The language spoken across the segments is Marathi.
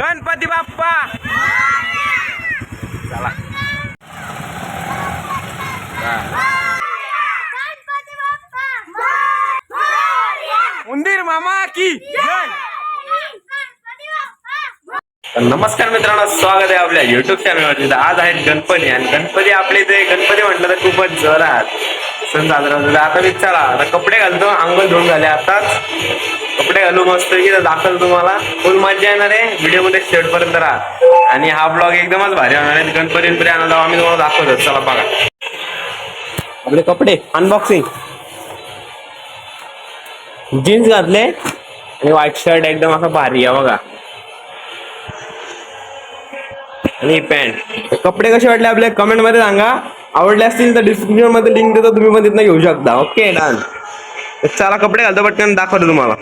गणपती बाप्पा! चला. बाप्पा उंदीर मामा की नमस्कार मित्रांनो स्वागत आहे आपल्या युट्यूब चॅनलवरती आज आहेत गणपती आणि गणपती आपले ते गणपती म्हटलं तर खूपच जोरात. सण साजरा होतो. आता मी चला आता कपडे घालतो अंगण धुवून झाले आताच. कपडे घालू मस्त की दाखवतो तुम्हाला. फुल मजा येणार आहे. व्हिडिओमध्ये शेवट पर्यंत राहा. आणि हा ब्लॉग एकदमच भारी होणार आहे. गणपती गणपती आणायला आम्ही तुम्हाला दाखवतो. चला बघा. आपले कपडे अनबॉक्सिंग जीन्स घातले. आणि व्हाईट शर्ट एकदम असं भारी आहे बघा. आणि पॅन्ट कपडे कसे वाटले आपले? कमेंटमध्ये सांगा. आवडले असतील तर डिस्क्रिप्शनमध्ये लिंक देतो. तुम्ही पण तिथनं घेऊ शकता. ओके डन चला कपडे घालतो पटकन. दाखवतो तुम्हाला.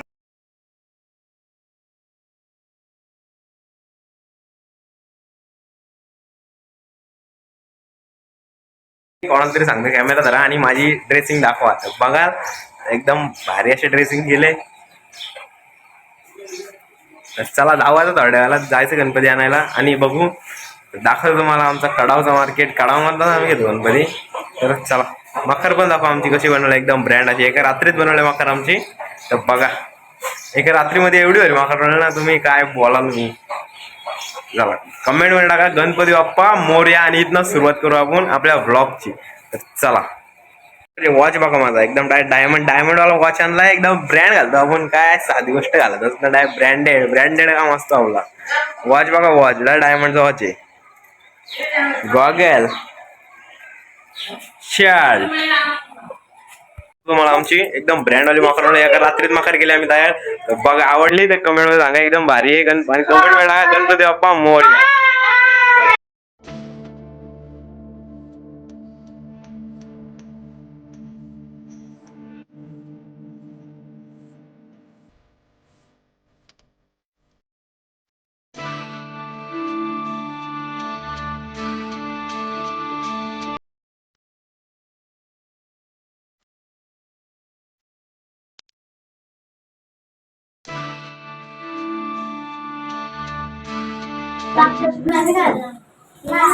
कोणाला तरी सांगतो कॅमेरा धरा आणि माझी ड्रेसिंग दाखवा. बघा एकदम भारी असे ड्रेसिंग केले. चला धावायचं थोड्या वेळेला जायचं गणपती आणायला. आणि बघू दाखवतो तुम्हाला आमचा कडावचा मार्केट कडावमधला आम्ही घेतो गणपती. तर चला मखर पण दाखवा आमची कशी बनवली एकदम ब्रँड अशी. एका रात्रीत बनवले मखर आमची. तर बघा एका रात्रीमध्ये एवढी होईल मखर बनवली ना तुम्ही काय बोला मी. चला कमेंटमध्ये टाका गणपती बाप्पा मोर्या आणि इथनं सुरुवात करू आपण आपल्या ब्लॉगची तर चला. वॉच बघा माझा. एकदम डायरेक्ट डायमंड डायमंड वाला वॉच आणला एकदम ब्रँड घालतो आपण. काय साधी गोष्ट घालत असतो. डायरेक्ट ब्रँडेड ब्रँडेड काम असतो आपला. वॉच बघा वॉच डायमंडचा वॉच आहे. गॉगल शर्ट तुम्हाला आमची एकदम ब्रँड वाली मकर बनवली. एका रात्रीत मकर केली आम्ही तयार. बघा आवडली तर कमेंटमध्ये सांगा. एकदम भारी आहे. गण आणि कमेंट गणपती बाप्पा मोर.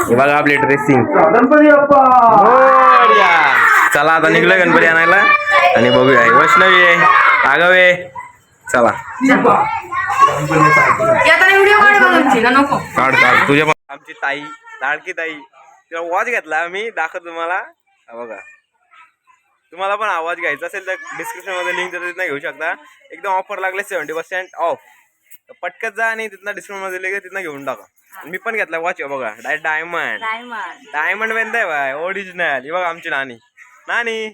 हे बघा आपली ड्रेसिंग गणपती चला आता निघलं गणपती आणायला. आणि बघूया. वैष्णवी आहे. आहे चला. काढ काढ काढ. तुझ्या आमची ताई लाडकी ताई. तिला वॉच घेतला. आम्ही दाखवतो तुम्हाला. हा बघा. तुम्हाला पण आवाज घ्यायचा असेल तर डिस्क्रिप्शनमध्ये लिंक देतो तिथनं घेऊ शकता. एकदम ऑफर लागले सेव्हन्टी पर्सेंट ऑफ पटकत जा आणि तिथनं डिस्क्रिप्शनमध्ये लिंक तिथनं घेऊन टाका. आणि मी पण घेतला वॉच बघा. Direct diamond diamond. डायमंड बेंद आहे बाय ओरिजिनल ही बघा आमची नानी नानी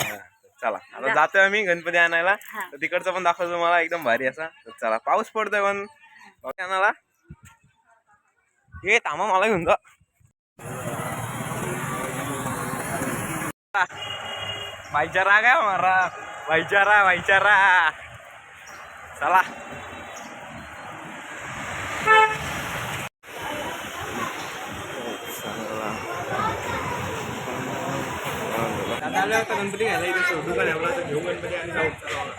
हा, चला. आता जातोय आम्ही गणपती आणायला. तर तिकडचं पण दाखवतो तुम्हाला एकदम भारी असा. तर चला पाऊस पडतोय पण. आणायला. ये थांबा मला घेऊन जा. भाईचारा काय मारा भाईचारा भाईचारा. चला आता आलो आता गणपती घ्यायला इथे शोधू का ठेवला तर घेऊ गणपती आणि जाऊ चला.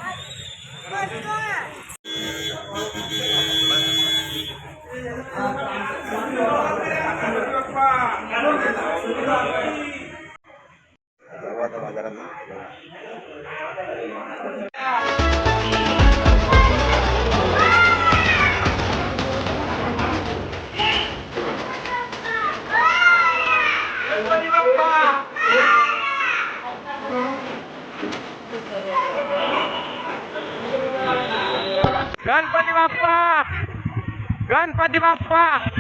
गणपती बाप्पा गणपती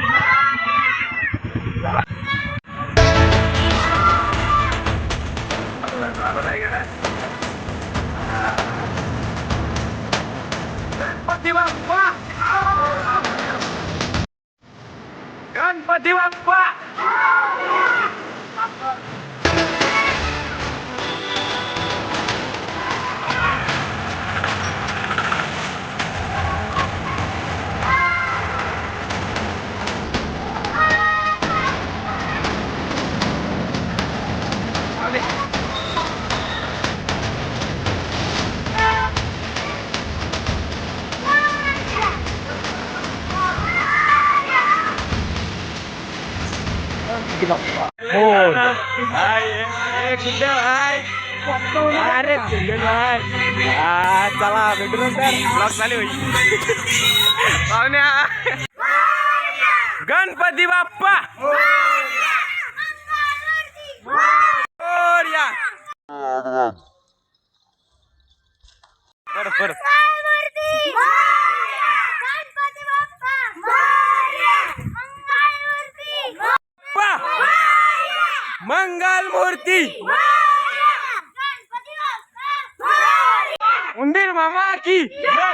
गणपती बाप्पा अरे चला भेटू नंतर. ब्लॉग झाली होई पाहुण्या. गणपती बाप्पा मोरया. पर पर गणपती बाप्पा मंगळमूर्ती बाप्पा मंगल मूर्ती गणपती बाप्पा उंदीर मामा की जय. गणपती बाप्पा एक लाडू फुटला गणपती बाप्पा फुटला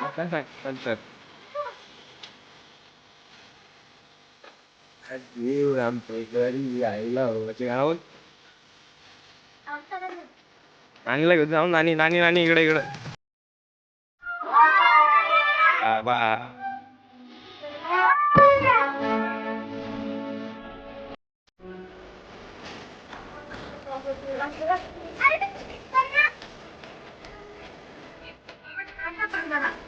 आता सांग नंतर देव आमच्या घरी आईला गावात नानीला घेऊन जाऊन नानी नानी नानी इकडे इकडे. बा. ありがとうございました。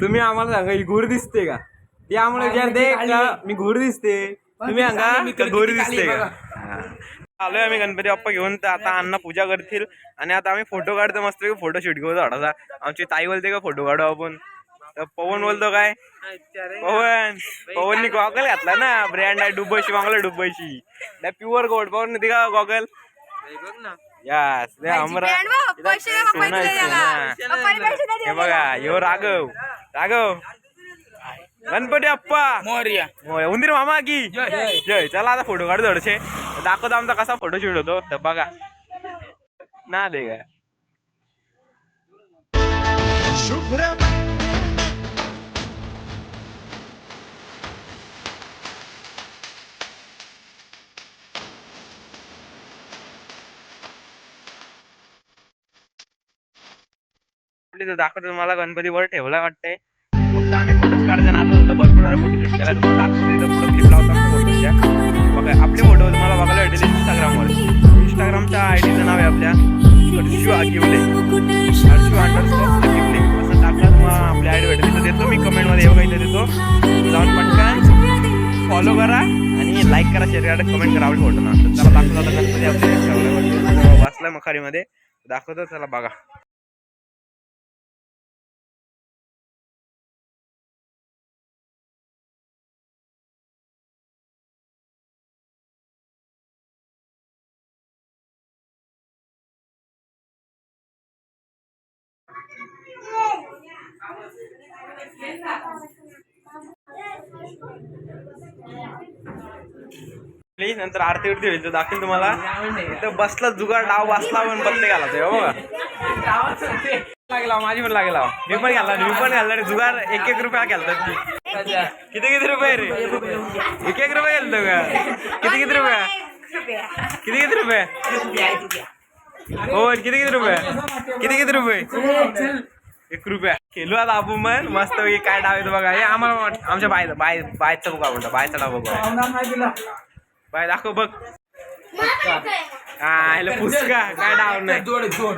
तुम्ही आम्हाला सांगा ही घोर दिसते का? ती आम्हाला विचारते का मी घोर दिसते? तुम्ही सांगा का घोर दिसते का. आलोय आम्ही गणपती बाप्पा घेऊन तर आता अण्णा पूजा करतील. आणि आता आम्ही फोटो काढतो मस्त फोटो शूट घेऊ थोडासा. आमची ताई बोलते का फोटो काढू आपण. तर पवन बोलतो काय? पवन. पवननी गॉगल घातला ना ब्रँड आहे डुबशी मागला डुबशी. प्युअर गोड पवन का गॉगल. बघ, पैसे नाही हे बघा यो राघव राघव. गणपती अप्पा. मोर्या. उंदीर मामा की. जय. चला आता फोटो काढू थोडेसे दाखवतो आमचा कसा फोटो शूट होतो. तर बघा. ना दे काय आपली तर दाखवतो मला गणपती वर ठेवला वाटतंय. फक्त आम्ही फोटो काढताना आता फोटो केला तुम्हाला दाखवतो फोटोच्या बघा आपले फोटो तुम्हाला बघायला भेटेल इंस्टाग्रामवर इंस्टाग्रामच्या आय डीचं नाव आहे आपल्या. हर्षू आगिवले हर्षू अंडरस्कोर आगिवले असं तुम्हाला आपल्या आय डी भेटेल. तिथं देतो मी कमेंटमध्ये एवढं काही देतो. जाऊन पटकन फॉलो करा आणि लाईक करा शेअर करा कमेंट करा आपल्या फोटो ना. तर त्याला दाखवतो गणपती आपल्या वाचलाय मखारीमध्ये. दाखवतो चला बघा. प्लीज नंतर आरती उरती होईल दाखवेल तुम्हाला. इथं बसला जुगाड डाव बसला पण बसले घाला ते बघा. लागला माझी पण लागला. मी पण घालला मी पण घालला रे जुगार एक एक रुपया घालतात ती. किती किती रुपये रे? एक एक रुपये घालतो का? किती किती रुपये? किती किती रुपये? हो किती किती रुपये? किती किती रुपये? एक रुपया. केलो आता आपण पण मस्त पैकी काय डाव येतो बघा. हे आम्हाला आमच्या बाय बाय बायचा बघा म्हणतो बायचा डाव बघा बाय दाखव बघ. हा पुसका काय डाव नाही. जोड जोड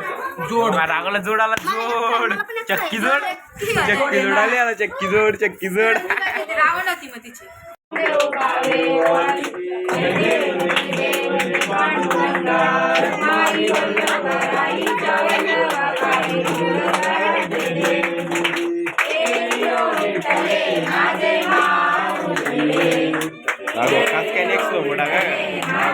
जोड. रागाला जोड आला. जोड. चक्की जोड. चक्की जोड. आली आता चक्की जोड चक्की जोड. रावण होती मग तिची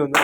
ఉంది